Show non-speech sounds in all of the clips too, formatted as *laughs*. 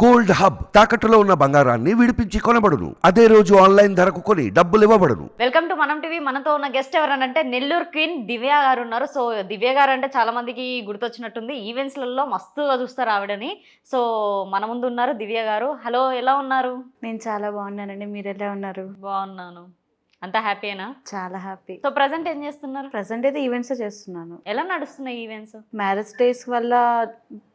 Gold hub తాకట్టులో ఉన్న బంగారాన్ని విడిపించి కొనబడును. అదే రోజు ఆన్లైన్ ధరకు కొని డబ్బులు ఇవ్వబడును. Welcome to Manam TV. మనతో ఉన్న గెస్ట్ ఎవరనంటే నెల్లూరు క్వీన్ దివ్య గారు ఉన్నారు సో దివ్య గారు అంటే చాలా మందికి గుర్తొచ్చినట్టుంది. ఈవెంట్స్లలో మస్తుగా చూస్తారు ఆవిడని. సో మన ముందు ఉన్నారు దివ్య గారు. హలో ఎలా ఉన్నారు? నేను చాలా బాగున్నానండి. మీరు ఎలా ఉన్నారు? బాగున్నాను. అంతా హ్యాపీనా చాలా హ్యాపీ సో ప్రజెంట్ ఏం చేస్తున్నారు? ప్రజెంట్ అయితే ఈవెంట్స్ చేస్తున్నాను. ఎలా నడుస్తున్నాయి ఈవెంట్స్ మ్యారేజ్ డేస్ వల్ల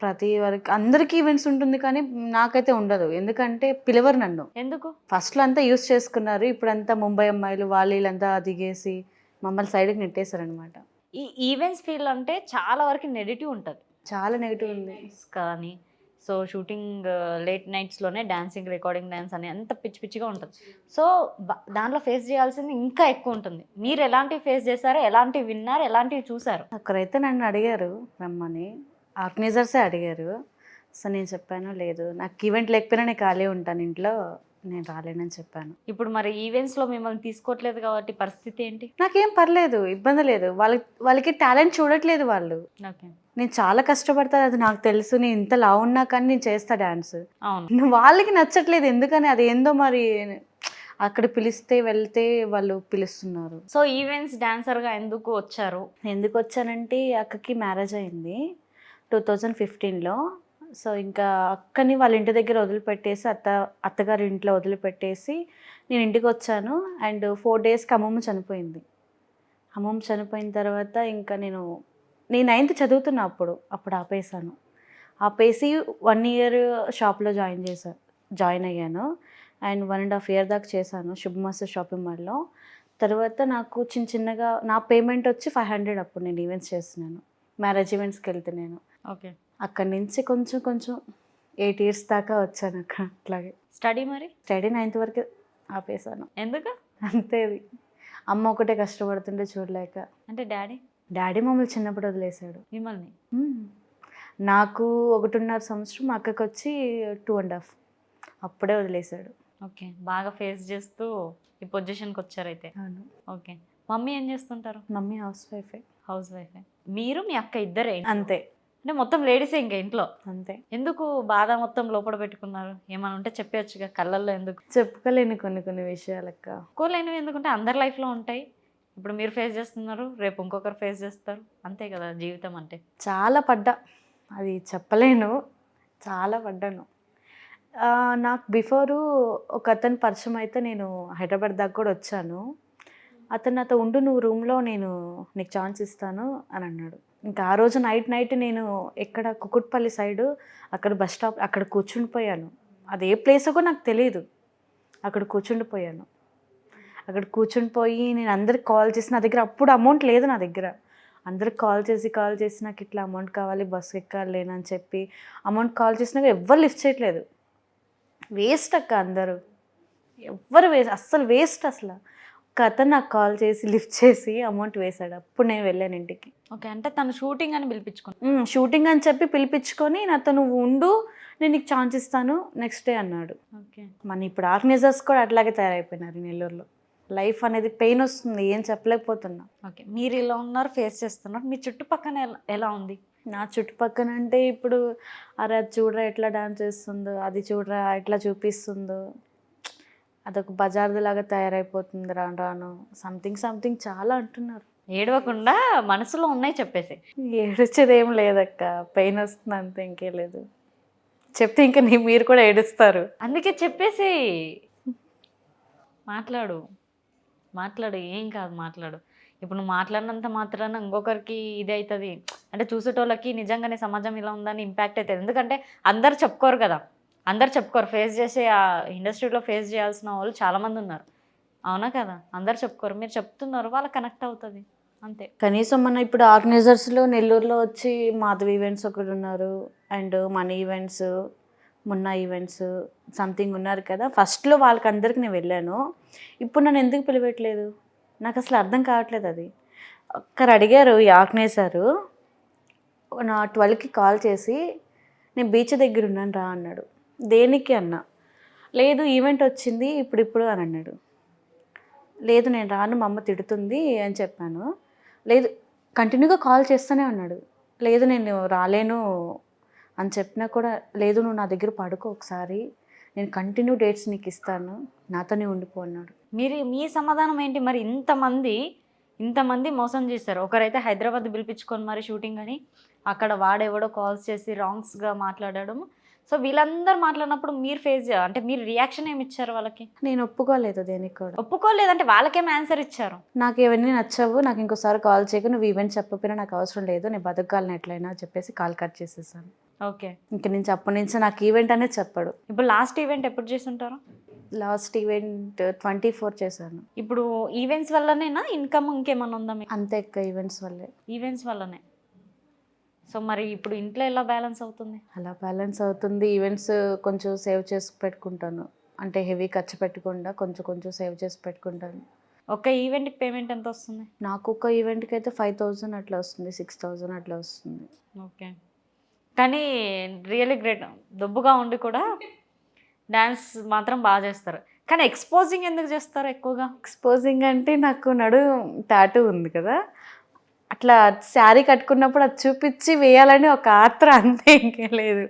ప్రతి వరకు అందరికీ ఈవెంట్స్ ఉంటుంది కానీ నాకైతే ఉండదు. ఎందుకంటే పిలవరు నన్ను. ఎందుకు? ఫస్ట్లో అంతా యూస్ చేసుకున్నారు. ఇప్పుడంతా ముంబై అమ్మాయిలు వాళ్ళు వీళ్ళంతా దిగేసి మమ్మల్ని సైడ్కి నెట్టేశారనమాట ఈ ఈవెంట్స్ ఫీల్ అంటే చాలా వరకు నెగిటివ్ ఉంటుంది. చాలా నెగిటివ్ ఉంది. కానీ సో షూటింగ్ లేట్ నైట్స్లోనే డ్యాన్సింగ్ రికార్డింగ్ డ్యాన్స్ అని అంత పిచ్చి పిచ్చిగా ఉంటుంది. సో బ- దాంట్లో ఫేస్ చేయాల్సింది ఇంకా ఎక్కువ ఉంటుంది. మీరు ఎలాంటివి ఫేస్ చేశారో ఎలాంటివి విన్నారు ఎలాంటివి చూసారు అక్కడైతే నన్ను అడిగారు రమ్మని. ఆర్గనైజర్సే అడిగారు. సో నేను చెప్పాను లేదు నాకు ఈవెంట్ లేకపోయినా నేను ఖాళీ ఉంటాను ఇంట్లో. నేను రాలేనని చెప్పాను. ఇప్పుడు మరి ఈవెంట్స్లో మిమ్మల్ని తీసుకోవట్లేదు కాబట్టి పరిస్థితి ఏంటి? నాకేం పర్లేదు ఇబ్బంది లేదు. వాళ్ళకి వాళ్ళకి టాలెంట్ చూడట్లేదు వాళ్ళు. ఓకే. నేను చాలా కష్టపడతాను అది నాకు తెలుసు. నేను ఇంత లా ఉన్నా కానీ నేను చేస్తా డాన్స్ అవును. వాళ్ళకి నచ్చట్లేదు. ఎందుకని? అది ఏందో మరి అక్కడ పిలిస్తే వెళ్తే వాళ్ళు పిలుస్తున్నారు. సో ఈవెంట్స్ డాన్సర్గా ఎందుకు వచ్చారు? ఎందుకు వచ్చానంటే అక్కకి మ్యారేజ్ అయింది. టూ థౌజండ్ ఫిఫ్టీన్లో సో ఇంకా అక్కని వాళ్ళ ఇంటి దగ్గర వదిలిపెట్టేసి అత్త అత్తగారి ఇంట్లో వదిలిపెట్టేసి నేను ఇంటికి వచ్చాను. అండ్ ఫోర్ డేస్కి అమ్మమ్మ చనిపోయింది. అమ్మమ్మ చనిపోయిన తర్వాత ఇంకా నేను నేను నైన్త్ చదువుతున్నా అప్పుడు అప్పుడు ఆపేసాను ఆపేసి వన్ ఇయర్ షాప్లో జాయిన్ చేశాను జాయిన్ అయ్యాను. And one and half year దాకా చేశాను శుభమస్తు షాపింగ్ మాల్లో తర్వాత నాకు చిన్న చిన్నగా నా పేమెంట్ వచ్చి ఫైవ్ హండ్రెడ్ అప్పుడు నేను ఈవెంట్స్ చేస్తున్నాను. మ్యారేజ్ ఈవెంట్స్కి వెళ్తే నేను. ఓకే. అక్కడి నుంచి కొంచెం కొంచెం ఎయిట్ ఇయర్స్ దాకా వచ్చాను అక్కడ అట్లాగే. స్టడీ మరి? స్టడీ నైన్త్ వరకు ఆపేసాను ఎందుకు? అంతే అది. అమ్మ ఒకటే కష్టపడుతుంటే చూడలేక. అంటే డాడీ? డాడీ మమ్మల్ని చిన్నప్పుడు వదిలేశాడు. మిమ్మల్ని? మ్మ్. నాకు ఒకటిన్నర సంవత్సరం మా అక్కకి వచ్చి టూ అండ్ హాఫ్. అప్పుడే వదిలేశాడు. ఓకే. బాగా ఫేస్ చేస్తూ ఈ పొజిషన్కి వచ్చారైతే. అవును. ఓకే. మమ్మీ ఏం చేస్తుంటారు? మమ్మీ హౌస్ వైఫే. Housewife. మీరు మీ అక్క ఇద్దరే. అంతే. అంటే మొత్తం లేడీసే ఇంకా ఇంట్లో. అంతే. ఎందుకు బాధ మొత్తం లోపల పెట్టుకున్నారు? ఏమైనా ఉంటే చెప్పేయచ్చుగా కళ్ళల్లో ఎందుకు? చెప్పుకోలేని కొన్ని కొన్ని విషయాలక్క. ఒక్కోలేనివి ఎందుకంటే అందరి లైఫ్లో ఉంటాయి. ఇప్పుడు మీరు ఫేస్ చేస్తున్నారు రేపు ఇంకొకరు ఫేస్ చేస్తారు. అంతే కదా జీవితం అంటే. చాలా పడ్డా. అది చెప్పలేను. చాలా పడ్డాను. నాకు బిఫోరు ఒక అతను పరిచయం అయితే నేను హైదరాబాద్ దాకా కూడా వచ్చాను. అతను నాతో ఉండు నువ్వు రూమ్లో నేను నీకు ఛాన్స్ ఇస్తాను అని అన్నాడు. ఇంకా ఆ రోజు నైట్ నైట్ నేను ఎక్కడ కుకుట్పల్లి సైడు అక్కడ బస్ స్టాప్ అక్కడ కూర్చుండిపోయాను అది ఏ ప్లేసో కూడా నాకు తెలియదు అక్కడ కూర్చుండిపోయాను అక్కడ కూర్చుండిపోయి నేను అందరికి కాల్ చేసి నా దగ్గర అప్పుడు అమౌంట్ లేదు నా దగ్గర. అందరికి కాల్ చేసి కాల్ చేసి నాకు ఇట్లా అమౌంట్ కావాలి బస్సు ఎక్కాలి లేనని చెప్పి అమౌంట్ కాల్ చేసినాక ఎవ్వరు లిఫ్ట్ చేయట్లేదు. వేస్ట్ అక్క అందరూ. ఎవ్వరు వేస్ట్ అస్సలు వేస్ట్ అసలు. అతను నాకు కాల్ చేసి లిఫ్ట్ చేసి అమౌంట్ వేశాడు. అప్పుడు నేను వెళ్ళాను ఇంటికి. ఓకే అంటే తను షూటింగ్ అని పిలిపించుకున్నాను "ఉమ్, షూటింగ్ అని చెప్పి పిలిపించుకొని నాతో నువ్వు ఉండు నేను నీకు ఛాన్స్ ఇస్తాను నెక్స్ట్ డే అన్నాడు. ఓకే. మన ఇప్పుడు ఆర్గనైజర్స్ కూడా అట్లాగే తయారైపోయినారు నెల్లూరులో. లైఫ్ అనేది పెయిన్ వస్తుంది ఏం చెప్పలేకపోతున్నా. ఓకే మీరు ఇలా ఉన్నారు ఫేస్ చేస్తున్నారు. మీ చుట్టుపక్కన ఎలా ఎలా ఉంది? నా చుట్టుపక్కన అంటే ఇప్పుడు అరే అది చూడరా ఎట్లా డాన్స్ చేస్తుందో అది చూడరా ఎట్లా చూపిస్తుందో అదొక బజార్ది లాగా తయారైపోతుంది రాను రాను. సంథింగ్ సంథింగ్ చాలా అంటున్నారు. ఏడవకుండా మనసులో ఉన్నాయి చెప్పేసి. ఏడ్చేది ఏం లేదక్క. పెయిన్ వస్తుంది అంతే ఇంకే లేదు. చెప్తే ఇంకా నీ మీరు కూడా ఏడుస్తారు. అందుకే చెప్పేసి. మాట్లాడు. మాట్లాడు ఏం కాదు మాట్లాడు. ఇప్పుడు నువ్వు మాట్లాడినంత మాత్రాన ఇంకొకరికి ఇది అవుతుంది అంటే చూసేటోళ్ళకి నిజంగానే సమాజం ఇలా ఉందని ఇంపాక్ట్ అవుతుంది ఎందుకంటే అందరు చెప్పుకోరు కదా. అందరు చెప్పుకోరు. ఫేస్ చేసే ఆ ఇండస్ట్రీలో ఫేస్ చేయాల్సిన వాళ్ళు చాలామంది ఉన్నారు. అవునా కదా? అందరు చెప్పుకోరు. మీరు చెప్తున్నారు వాళ్ళకి కనెక్ట్ అవుతుంది. అంతే. కనీసం మన ఇప్పుడు ఆర్గనైజర్స్లో నెల్లూరులో వచ్చి మాధవ్ ఈవెంట్స్ ఒకటి ఉన్నారు. అండ్ మన ఈవెంట్స్ మొన్న ఈవెంట్స్ సంథింగ్ ఉన్నారు కదా. ఫస్ట్లో వాళ్ళకి అందరికి నేను వెళ్ళాను. ఇప్పుడు నన్ను ఎందుకు పిలవట్లేదు నాకు అసలు అర్థం కావట్లేదు అది. ఒక్కరు అడిగారు ఈ ఆర్గనైజరు నా ట్వెల్వ్కి కాల్ చేసి నేను బీచ్ దగ్గర ఉన్నాను రా అన్నాడు. దేనికి అన్నా? లేదు ఈవెంట్ వచ్చింది ఇప్పుడు ఇప్పుడు అని అన్నాడు. లేదు నేను రాను మా అమ్మ తిడుతుంది అని చెప్పాను. లేదు కంటిన్యూగా కాల్ చేస్తూనే ఉన్నాడు. లేదు నేను రాలేను అని చెప్పినా కూడా లేదు నువ్వు నా దగ్గర పడుకో ఒకసారి. నేను కంటిన్యూ డేట్స్ నీకు ఇస్తాను. నాతోనే ఉండిపో అన్నాడు. మీరు మీ సమాధానం ఏంటి? మరి ఇంతమంది ఇంతమంది మోసం చేశారు. ఒకరైతే హైదరాబాద్ పిలిపించుకొని మరి షూటింగ్ అని అక్కడ వాడెవడో కాల్స్ చేసి రాంగ్స్గా మాట్లాడడం సో వీళ్ళందరూ మాట్లాడినప్పుడు మీరు ఫేస్ అంటే మీరు రియాక్షన్ ఏమి ఇచ్చారు వాళ్ళకి? నేను ఒప్పుకోలేదు దేనికి కూడా. ఒప్పుకోలేదంటే వాళ్ళకేం ఆన్సర్ ఇచ్చారు? నాకు ఇవన్నీ నచ్చవు నాకు ఇంకోసారి కాల్ చేయకు నువ్వు ఈవెంట్ చెప్పకపోయినా నాకు అవసరం లేదు నేను బతకాలని ఎట్లయినా చెప్పేసి కాల్ కట్ చేసేసాను. ఓకే. ఇంక నుంచి అప్పటి నుంచి నాకు ఈవెంట్ అనేది చెప్పాడు. ఇప్పుడు లాస్ట్ ఈవెంట్ ఎప్పుడు చేస్తుంటారు? లాస్ట్ ఈవెంట్ ట్వంటీ ఫోర్ చేశాను. ఇప్పుడు ఈవెంట్స్ వల్లనేనా ఇన్కమ్ ఇంకేమన్నా ఉందా మీకు? అంతే ఈవెంట్స్ వల్లే. ఈవెంట్స్ వల్లనే. సో మరి ఇప్పుడు ఇంట్లో ఎలా బ్యాలెన్స్ అవుతుంది? అలా బ్యాలెన్స్ అవుతుంది. ఈవెంట్స్ కొంచెం సేవ్ చేసి పెట్టుకుంటాను. అంటే హెవీ ఖర్చు పెట్టకుండా కొంచెం కొంచెం సేవ్ చేసి పెట్టుకుంటాను. ఒక ఈవెంట్కి పేమెంట్ ఎంత వస్తుంది? నాకు ఒక ఈవెంట్కి అయితే ఫైవ్ థౌజండ్ అట్లా వస్తుంది. సిక్స్ థౌజండ్ అట్లా వస్తుంది. ఓకే. కానీ రియల్లీ గ్రేట్. దొబ్బుగా ఉండి కూడా డ్యాన్స్ మాత్రం బాగా చేస్తారు. కానీ ఎక్స్పోజింగ్ ఎందుకు చేస్తారు ఎక్కువగా? ఎక్స్పోజింగ్ అంటే నాకు నడు టాటూ ఉంది కదా. అట్లా శారీ కట్టుకున్నప్పుడు అది చూపించి వేయాలని ఒక ఆత్ర అంతే ఇంకేం లేదు.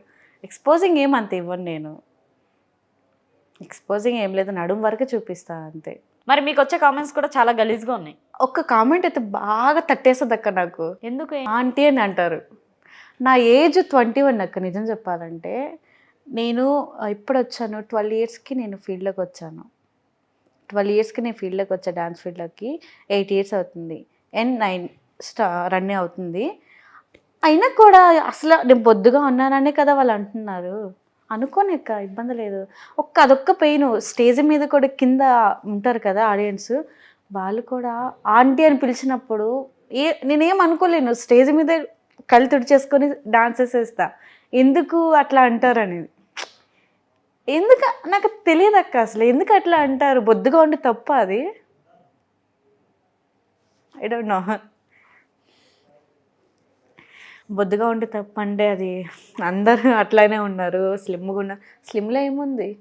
ఎక్స్పోజింగ్ ఏం అంత ఇవ్వను నేను. ఎక్స్పోజింగ్ ఏం లేదు నడుము వరకు చూపిస్తాను అంతే. మరి మీకు వచ్చే కామెంట్స్ కూడా చాలా గలీజ్గా ఉన్నాయి. ఒక్క కామెంట్ అయితే బాగా తట్టేస్తుంది అక్క నాకు. ఎందుకు ఆంటీ అని అంటారు. నా ఏజ్ ట్వంటీ వన్ అక్క నిజం చెప్పాలంటే నేను ఇప్పుడు వచ్చాను ట్వెల్వ్ ఇయర్స్కి నేను ఫీల్డ్లోకి వచ్చాను ట్వెల్వ్ ఇయర్స్కి నేను ఫీల్డ్లోకి వచ్చా డ్యాన్స్ ఫీల్డ్లోకి ఎయిట్ ఇయర్స్ అవుతుంది. అండ్ నైన్ స్టా రన్ అవుతుంది. అయినా కూడా అసలు నేను బొద్దుగా ఉన్నాననే కదా వాళ్ళు అంటున్నారు. అనుకోనిక్క ఇబ్బంది లేదు. ఒక్క అదొక్క పెయిన్. స్టేజ్ మీద కూడా కింద ఉంటారు కదా ఆడియన్స్. వాళ్ళు కూడా ఆంటీ అని పిలిచినప్పుడు ఏ నేనేం అనుకోలేను. స్టేజ్ మీద కళ్ళు తుడిచేసుకొని డాన్సెస్ వేస్తా ఎందుకు అట్లా అంటారు అనేది ఎందుకు నాకు తెలియదు అక్క అసలు. ఎందుకు అట్లా అంటారు? బొద్దుగా ఉండి తప్ప అది. ఐ డోంట్ నో బొద్దుగా ఉండి తప్పండి అది అందరూ అట్లానే ఉన్నారు. స్లిమ్గా ఉన్న స్లిమ్లో ఏముంది?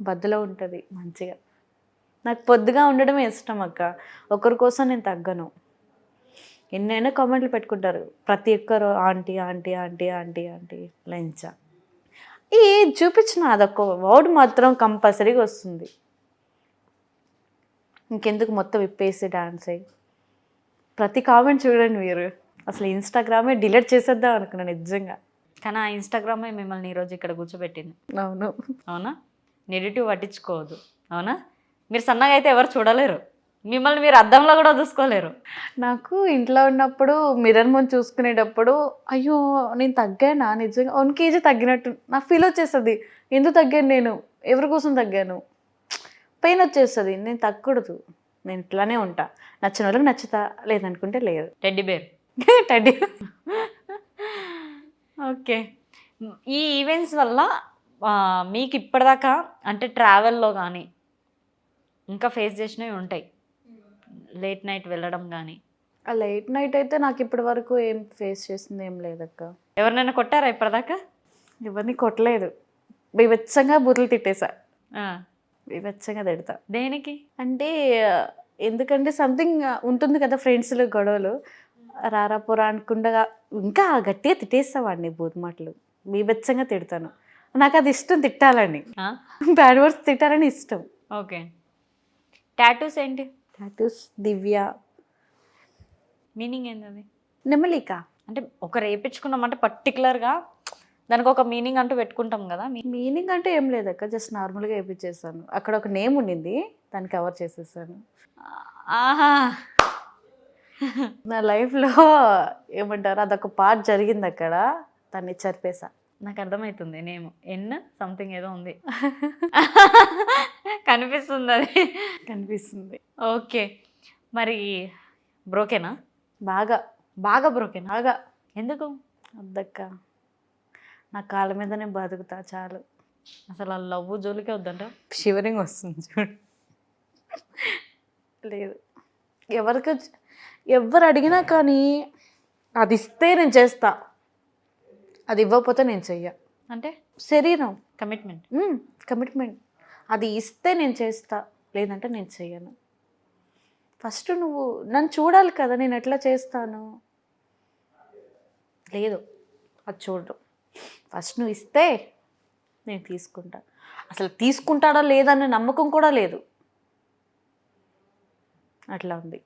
బద్దలో ఉంటుంది మంచిగా. నాకు పొద్దుగా ఉండడమే ఇష్టం అక్క. ఒకరి కోసం నేను తగ్గను. ఎన్నైనా కామెంట్లు పెట్టుకుంటారు. ప్రతి ఒక్కరు aunty aunty aunty aunty aunty లంచా. ఈ చూపించిన అదొక వర్డ్ మాత్రం కంపల్సరీగా వస్తుంది. ఇంకెందుకు మొత్తం విప్పేసి డాన్స్ అయ్యి ప్రతి కామెంట్ చూడండి మీరు. అసలు ఇన్స్టాగ్రామే డిలీట్ చేసేద్దాం అనుకున్నాను నిజంగా. కానీ ఆ ఇన్స్టాగ్రామే మిమ్మల్ని ఈరోజు ఇక్కడ కూర్చోబెట్టింది. అవును. అవునా? నెగిటివ్ పట్టించుకోవద్దు. అవునా? మీరు సన్నగా అయితే ఎవరు చూడలేరు. మిమ్మల్ని మీరు అద్దంలో కూడా చూసుకోలేరు. నాకు ఇంట్లో ఉన్నప్పుడు మిర్రర్ ముందు చూసుకునేటప్పుడు అయ్యో నేను తగ్గానా? నిజంగా వన్ కేజీ తగ్గినట్టు నాకు ఫీల్ వచ్చేస్తుంది. ఎందుకు తగ్గాను నేను? ఎవరి కోసం తగ్గాను? పెయిన్ వచ్చేస్తుంది. నేను తగ్గకూడదు. నేను ఇట్లానే ఉంటా. నచ్చిన వాళ్ళకి నచ్చుతా. లేదనుకుంటే లేదు. Teddy bear teddy okay. ఈ ఈవెంట్స్ వల్ల మీకు ఇప్పటిదాకా అంటే ట్రావెల్లో కానీ ఇంకా ఫేస్ చేసినవి ఉంటాయి. లేట్ నైట్ వెళ్ళడం కానీ ఆ లేట్ నైట్ అయితే నాకు ఇప్పటి వరకు ఏం ఫేస్ చేసింది ఏం లేదక్క. ఎవరినైనా కొట్టారా ఇప్పటిదాకా? ఎవరిని కొట్టలేదు. బీభత్సంగా బూతులు తిట్టేసా. ఆ, బీభత్సంగా తిడతా. దేనికి? అంటే ఎందుకంటే సంథింగ్ ఉంటుంది కదా ఫ్రెండ్స్లో గొడవలు. రారా పోరా అనుకుండా ఇంకా గట్టిగా తిట్టేస్తావాడిని బూత్ మాటలు బీభత్సంగా తిడతాను. నాకు అది ఇష్టం తిట్టాలని? బ్యాడ్ వర్డ్స్ తిట్టాలని ఇష్టం. ఓకే. టాటూస్ ఏంటి? టాటూస్ దివ్య. మీనింగ్ ఏంది అది నెమలిక. అంటే ఒక రేపించుకున్నామంటే పర్టికులర్గా దానికి ఒక మీనింగ్ అంటూ పెట్టుకుంటాం కదా మీ మీనింగ్ అంటే ఏం లేదక్క జస్ట్ నార్మల్గా వేయించేసాను అక్కడ ఒక నేమ్ ఉండింది దాన్ని కవర్ చేసేసాను. ఆహా! *laughs* నా లైఫ్లో ఏమంటారు అదొక పార్ట్ జరిగింది అక్కడ. దాన్ని చర్పేసా నాకు అర్థమవుతుంది నేమ్. ఎన్ సంథింగ్ ఏదో ఉంది. *laughs* కనిపిస్తుంది అది. కనిపిస్తుంది. ఓకే. మరి బ్రోకేనా? బాగా బాగా బ్రోకేనా? బాగా. ఎందుకు? వద్దక్క నా కాళ్ళ మీదనే బతుకుతా చాలు. అసలు ఆ లవ్ జోలికే వద్దంట? షివరింగ్ వస్తుంది చూడు. లేదు. ఎవరికి ఎవరు అడిగినా కానీ అది ఇస్తే నేను చేస్తా. అది ఇవ్వకపోతే నేను చెయ్య. అంటే? శరీరం. కమిట్మెంట్ కమిట్మెంట్ అది ఇస్తే నేను చేస్తా లేదంటే నేను చెయ్యను. ఫస్ట్ నువ్వు నన్ను చూడాలి కదా నేను ఎట్లా చేస్తాను? లేదు అది చూడు ఫస్ట్ నువ్వు ఇస్తే నేను తీసుకుంటా. అసలు తీసుకుంటాడా లేదన్న నమ్మకం కూడా లేదు. అట్లా ఉంది.